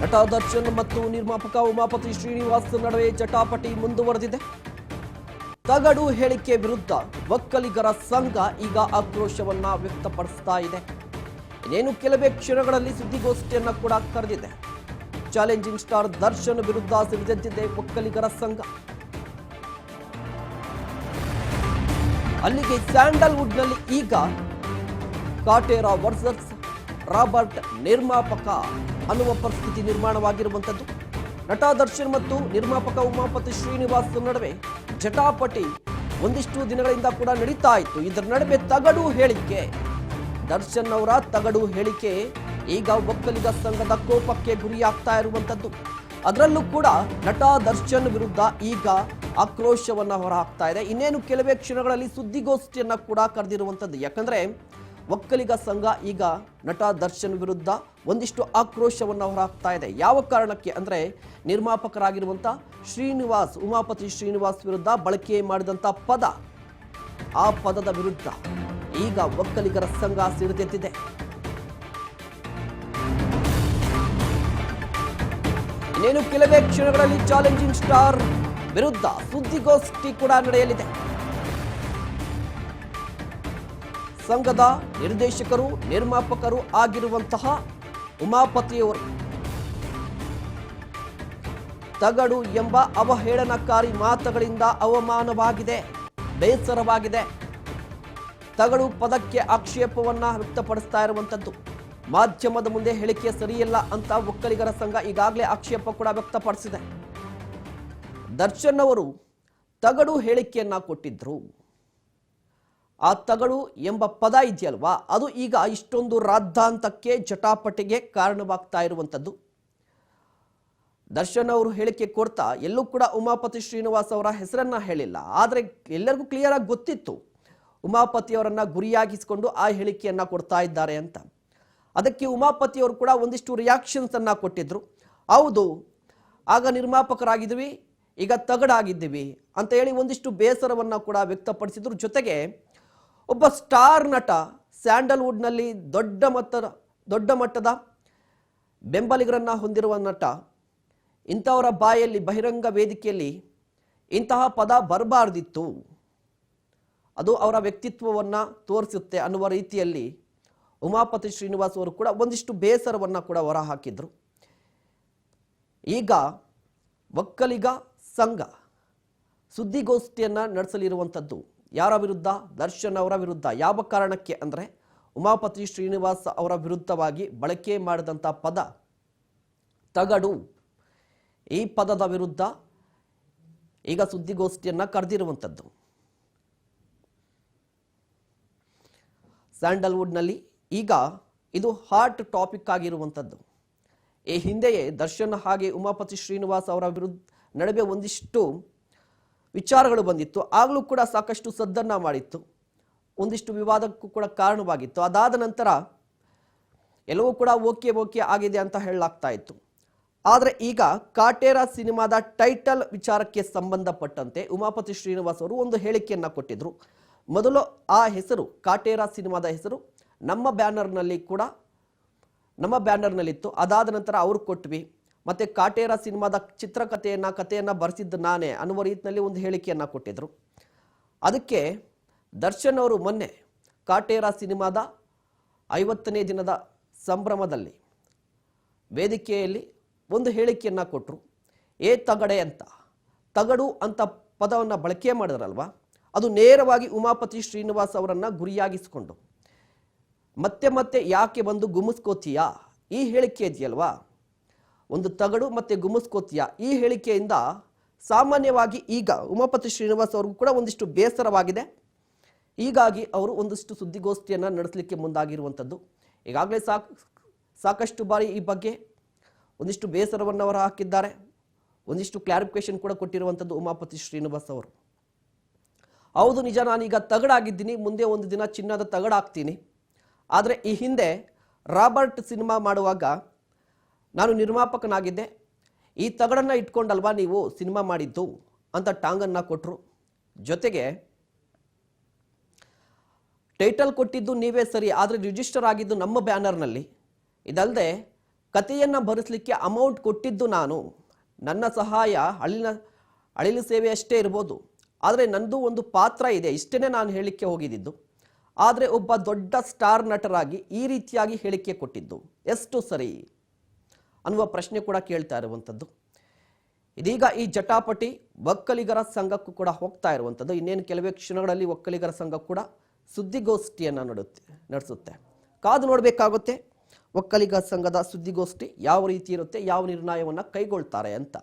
ನಟ ದರ್ಶನ್ ಮತ್ತು ನಿರ್ಮಾಪಕ ಉಮಾಪತಿ ಶ್ರೀನಿವಾಸ್ ನಡುವೆ ಚಟಾಪಟಿ ಮುಂದುವರೆದಿದೆ. ತಗಡು ಹೇಳಿಕೆ ವಿರುದ್ಧ ಒಕ್ಕಲಿಗರ ಸಂಘ ಈಗ ಆಕ್ರೋಶವನ್ನ ವ್ಯಕ್ತಪಡಿಸ್ತಾ ಇದೆ. ಇನ್ನೇನು ಕೆಲವೇ ಕ್ಷಣಗಳಲ್ಲಿ ಸುದ್ದಿಗೋಷ್ಠಿಯನ್ನ ಕೂಡ ಕರೆದಿದೆ. ಚಾಲೆಂಜಿಂಗ್ ಸ್ಟಾರ್ ದರ್ಶನ್ ವಿರುದ್ಧ ಸಿಡಿದೆದ್ದಿದೆ ಒಕ್ಕಲಿಗರ ಸಂಘ. ಅಲ್ಲಿಗೆ ಸ್ಯಾಂಡಲ್ವುಡ್ನಲ್ಲಿ ಈಗ ಕಾಟೇರಾ ವರ್ಸಸ್ ರಾಬರ್ಟ್ ನಿರ್ಮಾಪಕ. ಅನ್ನುವ ಪರಿಸ್ಥಿತಿ ನಿರ್ಮಾಣವಾಗಿರುವಂಥದ್ದು. ನಟ ದರ್ಶನ್ ಮತ್ತು ನಿರ್ಮಾಪಕ ಉಮಾಪತಿ ಶ್ರೀನಿವಾಸ್ ನಡುವೆ ಜಟಾಪಟಿ ಒಂದಿಷ್ಟು ದಿನಗಳಿಂದ ಕೂಡ ನಡೀತಾ ಇತ್ತು. ಇದರ ನಡುವೆ ತಗಡು ಹೇಳಿಕೆ. ದರ್ಶನ್ ಅವರ ತಗಡು ಹೇಳಿಕೆ ಈಗ ಒಕ್ಕಲಿಗ ಸಂಘದ ಕೋಪಕ್ಕೆ ಗುರಿಯಾಗ್ತಾ ಇರುವಂಥದ್ದು. ಅದರಲ್ಲೂ ಕೂಡ ನಟ ದರ್ಶನ್ ವಿರುದ್ಧ ಈಗ ಆಕ್ರೋಶವನ್ನು ಹೊರಹಾಕ್ತಾ ಇದೆ. ಇನ್ನೇನು ಕೆಲವೇ ಕ್ಷಣಗಳಲ್ಲಿ ಸುದ್ದಿಗೋಷ್ಠಿಯನ್ನು ಕೂಡ ಕರೆದಿರುವಂಥದ್ದು. ಯಾಕಂದ್ರೆ ಒಕ್ಕಲಿಗ ಸಂಘ ಈಗ ನಟ ದರ್ಶನ್ ವಿರುದ್ಧ ಒಂದಿಷ್ಟು ಆಕ್ರೋಶವನ್ನು ಹೊರಹಾಕ್ತಾ ಇದೆ. ಯಾವ ಕಾರಣಕ್ಕೆ ಅಂದರೆ ನಿರ್ಮಾಪಕರಾಗಿರುವಂಥ ಶ್ರೀನಿವಾಸ್, ಉಮಾಪತಿ ಶ್ರೀನಿವಾಸ್ ವಿರುದ್ಧ ಬಳಕೆ ಮಾಡಿದಂಥ ಪದ, ಆ ಪದದ ವಿರುದ್ಧ ಈಗ ಒಕ್ಕಲಿಗರ ಸಂಘ ಸಿಡಿದೆದ್ದಿದೆ ಇನ್ನೇನು ಕೆಲವೇ ಕ್ಷಣಗಳಲ್ಲಿ ಚಾಲೆಂಜಿಂಗ್ ಸ್ಟಾರ್ ವಿರುದ್ಧ ಸುದ್ದಿಗೋಷ್ಠಿ ಕೂಡ ನಡೆಯಲಿದೆ. ಸಂಘದ ನಿರ್ದೇಶಕರು, ನಿರ್ಮಾಪಕರು ಆಗಿರುವಂತಹ ಉಮಾಪತಿಯವರು. ತಗಡು ಎಂಬ ಅವಹೇಳನಕಾರಿ ಮಾತುಗಳಿಂದ ಅವಮಾನವಾಗಿದೆ, ಬೇಸರವಾಗಿದೆ. ತಗಡು ಪದಕ್ಕೆ ಆಕ್ಷೇಪವನ್ನ ವ್ಯಕ್ತಪಡಿಸ್ತಾ ಇರುವಂಥದ್ದು ಮಾಧ್ಯಮದ ಮುಂದೆ ಹೇಳಿಕೆ ಸರಿಯಿಲ್ಲ ಅಂತ ಒಕ್ಕಲಿಗರ ಸಂಘ ಈಗಾಗಲೇ ಆಕ್ಷೇಪ ಕೂಡ ವ್ಯಕ್ತಪಡಿಸಿದೆ. ದರ್ಶನ್ ಅವರು ತಗಡು ಹೇಳಿಕೆಯನ್ನ ಕೊಟ್ಟಿದ್ರು. ಆ ತಗಡು ಎಂಬ ಪದ ಇದೆಯಲ್ವಾ? ಅದು ಈಗ ಇಷ್ಟೊಂದು ರಾದ್ಧಾಂತಕ್ಕೆ, ಜಟಾಪಟಿಗೆ ಕಾರಣವಾಗ್ತಾ ಇರುವಂಥದ್ದು. ದರ್ಶನ್ ಅವರು ಹೇಳಿಕೆ ಕೊಡ್ತಾ, ಎಲ್ಲೂ ಕೂಡ ಉಮಾಪತಿ ಶ್ರೀನಿವಾಸ್ ಅವರ ಹೆಸರನ್ನ ಹೇಳಿಲ್ಲ. ಆದರೆ ಎಲ್ಲರಿಗೂ ಕ್ಲಿಯರ್ ಆಗಿ ಗೊತ್ತಿತ್ತು. ಉಮಾಪತಿ ಅವರನ್ನ ಗುರಿಯಾಗಿಸಿಕೊಂಡು ಆ ಹೇಳಿಕೆಯನ್ನ ಕೊಡ್ತಾ ಇದ್ದಾರೆ ಅಂತ. ಅದಕ್ಕೆ ಉಮಾಪತಿ ಅವರು ಕೂಡ ಒಂದಿಷ್ಟು ರಿಯಾಕ್ಷನ್ಸ್ ಅನ್ನ ಕೊಟ್ಟಿದ್ರು. ಹೌದು, ಆಗ ನಿರ್ಮಾಪಕರಾಗಿದ್ವಿ, ಈಗ ತಗಡಾಗಿದ್ದೀವಿ ಅಂತ ಹೇಳಿ ಒಂದಿಷ್ಟು ಬೇಸರವನ್ನ ಕೂಡ ವ್ಯಕ್ತಪಡಿಸಿದ್ರು. ಜೊತೆಗೆ ಒಬ್ಬ ಸ್ಟಾರ್ ನಟ ಸ್ಯಾಂಡಲ್ವುಡ್ನಲ್ಲಿ ದೊಡ್ಡ ಮಟ್ಟದ ದೊಡ್ಡ ಮಟ್ಟದ ಬೆಂಬಲಿಗರನ್ನು ಹೊಂದಿರುವ ನಟ. ಇಂಥವರ ಬಾಯಲ್ಲಿ ಬಹಿರಂಗ ವೇದಿಕೆಯಲ್ಲಿ ಇಂತಹ ಪದ ಬರಬಾರ್ದಿತ್ತು. ಅದು ಅವರ ವ್ಯಕ್ತಿತ್ವವನ್ನು ತೋರಿಸುತ್ತೆ ಅನ್ನುವ ರೀತಿಯಲ್ಲಿ ಉಮಾಪತಿ ಶ್ರೀನಿವಾಸ್ ಅವರು ಕೂಡ ಒಂದಿಷ್ಟು ಬೇಸರವನ್ನು ಕೂಡ ಹೊರಹಾಕಿದ್ರು. ಈಗ ಒಕ್ಕಲಿಗ ಸಂಘ ಸುದ್ದಿಗೋಷ್ಠಿಯನ್ನು ನಡೆಸಲಿರುವಂಥದ್ದು. ಯಾರ ವಿರುದ್ಧ? ದರ್ಶನ್ ಅವರ ವಿರುದ್ಧ. ಯಾವ ಕಾರಣಕ್ಕೆ ಅಂದರೆ ಉಮಾಪತಿ ಶ್ರೀನಿವಾಸ್ ಅವರ ವಿರುದ್ಧವಾಗಿ ಬಳಕೆ ಮಾಡಿದಂಥ ಪದ ತಗಡು. ಈ ಪದದ ವಿರುದ್ಧ ಈಗ ಸುದ್ದಿಗೋಷ್ಠಿಯನ್ನು ಕರೆದಿರುವಂಥದ್ದು ಸ್ಯಾಂಡಲ್ವುಡ್ನಲ್ಲಿ ಈಗ ಇದು ಹಾಟ್ ಟಾಪಿಕ್ ಆಗಿರುವಂಥದ್ದು ಈ ಹಿಂದೆಯೇ ದರ್ಶನ್ ಹಾಗೆ ಉಮಾಪತಿ ಶ್ರೀನಿವಾಸ್ ಅವರ ವಿರುದ್ಧ ನಡುವೆ ಒಂದಿಷ್ಟು ವಿಚಾರಗಳು ಬಂದಿತ್ತು. ಆಗಲೂ ಕೂಡ ಸಾಕಷ್ಟು ಸದ್ದನ್ನ ಮಾಡಿತ್ತು. ಒಂದಿಷ್ಟು ವಿವಾದಕ್ಕೂ ಕೂಡ ಕಾರಣವಾಗಿತ್ತು. ಅದಾದ ನಂತರ ಎಲ್ಲವೂ ಕೂಡ ಓಕೆ ಓಕೆ ಆಗಿದೆ ಅಂತ ಹೇಳಲಾಗ್ತಾ ಇತ್ತು. ಆದರೆ ಈಗ ಕಾಟೇರ ಸಿನಿಮಾದ ಟೈಟಲ್ ವಿಚಾರಕ್ಕೆ ಸಂಬಂಧಪಟ್ಟಂತೆ ಉಮಾಪತಿ ಶ್ರೀನಿವಾಸ್ ಅವರು ಒಂದು ಹೇಳಿಕೆಯನ್ನು ಕೊಟ್ಟಿದ್ದರು ಮೊದಲು ಆ ಹೆಸರು, ಕಾಟೇರ ಸಿನಿಮಾದ ಹೆಸರು ನಮ್ಮ ಬ್ಯಾನರ್ನಲ್ಲಿ ಕೂಡ, ನಮ್ಮ ಬ್ಯಾನರ್ನಲ್ಲಿತ್ತು. ಅದಾದ ನಂತರ ಅವರು ಕೊಟ್ವಿ. ಮತ್ತೆ ಕಾಟೇರ ಸಿನಿಮಾದ ಚಿತ್ರಕಥೆಯನ್ನ, ಕಥೆಯನ್ನ ಬರೆಸಿದ್ದು ನಾನೇ ಅನ್ನುವ ರೀತಿಯಲ್ಲಿ ಒಂದು ಹೇಳಿಕೆಯನ್ನು ಕೊಟ್ಟಿದ್ರು. ಅದಕ್ಕೆ ದರ್ಶನ್ ಅವರು ಮೊನ್ನೆ ಕಾಟೇರ ಸಿನಿಮಾದ ಐವತ್ತನೇ ದಿನದ ಸಂಭ್ರಮದಲ್ಲಿ ವೇದಿಕೆಯಲ್ಲಿ ಒಂದು ಹೇಳಿಕೆಯನ್ನು ಕೊಟ್ಟರು ಏ ತಗಡೆ ಅಂತ. ತಗಡು ಅಂತ ಪದವನ್ನು ಬಳಕೆ ಮಾಡಿದ್ರಲ್ವ? ಅದು ನೇರವಾಗಿ ಉಮಾಪತಿ ಶ್ರೀನಿವಾಸ್ ಅವರನ್ನು ಗುರಿಯಾಗಿಸಿಕೊಂಡು. ಮತ್ತೆ ಮತ್ತೆ ಯಾಕೆ ಬಂದು ಗುಮಿಸ್ಕೋತೀಯಾ ಈ ಹೇಳಿಕೆ ಇದೆಯಲ್ವಾ? ಒಂದು ತಗಡು ಮತ್ತೆ ಗುಮಸ್ಕೋತಿಯ ಈ ಹೇಳಿಕೆಯಿಂದ ಸಾಮಾನ್ಯವಾಗಿ ಈಗ ಉಮಾಪತಿ ಶ್ರೀನಿವಾಸ್ ಅವ್ರಿಗೂ ಕೂಡ ಒಂದಿಷ್ಟು ಬೇಸರವಾಗಿದೆ. ಹೀಗಾಗಿ ಅವರು ಒಂದಿಷ್ಟು ಸುದ್ದಿಗೋಷ್ಠಿಯನ್ನು ನಡೆಸಲಿಕ್ಕೆ ಮುಂದಾಗಿರುವಂಥದ್ದು ಈಗಾಗಲೇ ಸಾಕ್ ಸಾಕಷ್ಟು ಬಾರಿ ಈ ಬಗ್ಗೆ ಒಂದಿಷ್ಟು ಬೇಸರವನ್ನು ಅವರು ಹಾಕಿದ್ದಾರೆ. ಒಂದಿಷ್ಟು ಕ್ಲಾರಿಫಿಕೇಶನ್ ಕೂಡ ಕೊಟ್ಟಿರುವಂಥದ್ದು ಉಮಾಪತಿ ಶ್ರೀನಿವಾಸ್ ಅವರು. ಹೌದು ನಿಜ, ನಾನೀಗ ತಗಡಾಗಿದ್ದೀನಿ. ಮುಂದೆ ಒಂದು ದಿನ ಚಿನ್ನದ ತಗಡಾಗ್ತೀನಿ. ಆದರೆ ಈ ಹಿಂದೆ ರಾಬರ್ಟ್ ಸಿನಿಮಾ ಮಾಡುವಾಗ ನಾನು ನಿರ್ಮಾಪಕನಾಗಿದ್ದೆ. ಈ ತಗಡನ್ನು ಇಟ್ಕೊಂಡಲ್ವಾ ನೀವು ಸಿನಿಮಾ ಮಾಡಿದ್ದು ಅಂತ ಟಾಂಗನ್ನು ಕೊಟ್ಟರು ಜೊತೆಗೆ ಟೈಟಲ್ ಕೊಟ್ಟಿದ್ದು ನೀವೇ ಸರಿ, ಆದರೆ ರಿಜಿಸ್ಟರ್ ಆಗಿದ್ದು ನಮ್ಮ ಬ್ಯಾನರ್ನಲ್ಲಿ. ಇದಲ್ಲದೆ ಕಥೆಯನ್ನು ಭರಿಸಲಿಕ್ಕೆ ಅಮೌಂಟ್ ಕೊಟ್ಟಿದ್ದು ನಾನು. ನನ್ನ ಸಹಾಯ ಅಳಿನ ಅಳಿಲು ಸೇವೆ ಅಷ್ಟೇ ಇರ್ಬೋದು. ಆದರೆ ನಂದು ಒಂದು ಪಾತ್ರ ಇದೆ ಇಷ್ಟೇ ನಾನು ಹೇಳಿಕೆ ಹೋಗಿದ್ದಿದ್ದು ಆದರೆ ಒಬ್ಬ ದೊಡ್ಡ ಸ್ಟಾರ್ ನಟರಾಗಿ ಈ ರೀತಿಯಾಗಿ ಹೇಳಿಕೆ ಕೊಟ್ಟಿದ್ದು. ಎಷ್ಟು ಸರಿ? ಅನ್ನುವ ಪ್ರಶ್ನೆ ಕೂಡ ಕೇಳ್ತಾ ಇರುವಂಥದ್ದು. ಇದೀಗ ಈ ಜಟಾಪಟಿ ಒಕ್ಕಲಿಗರ ಸಂಘಕ್ಕೂ ಕೂಡ ಹೋಗ್ತಾ ಇರುವಂಥದ್ದು. ಇನ್ನೇನು ಕೆಲವೇ ಕ್ಷಣಗಳಲ್ಲಿ ಒಕ್ಕಲಿಗರ ಸಂಘ ಕೂಡ ಸುದ್ದಿಗೋಷ್ಠಿಯನ್ನು ನಡುತ್ತೆ, ನಡೆಸುತ್ತೆ. ಕಾದು ನೋಡಬೇಕಾಗುತ್ತೆ, ಒಕ್ಕಲಿಗ ಸಂಘದ ಸುದ್ದಿಗೋಷ್ಠಿ ಯಾವ ರೀತಿ ಇರುತ್ತೆ, ಯಾವ ನಿರ್ಣಯವನ್ನು ಕೈಗೊಳ್ತಾರೆ ಅಂತ.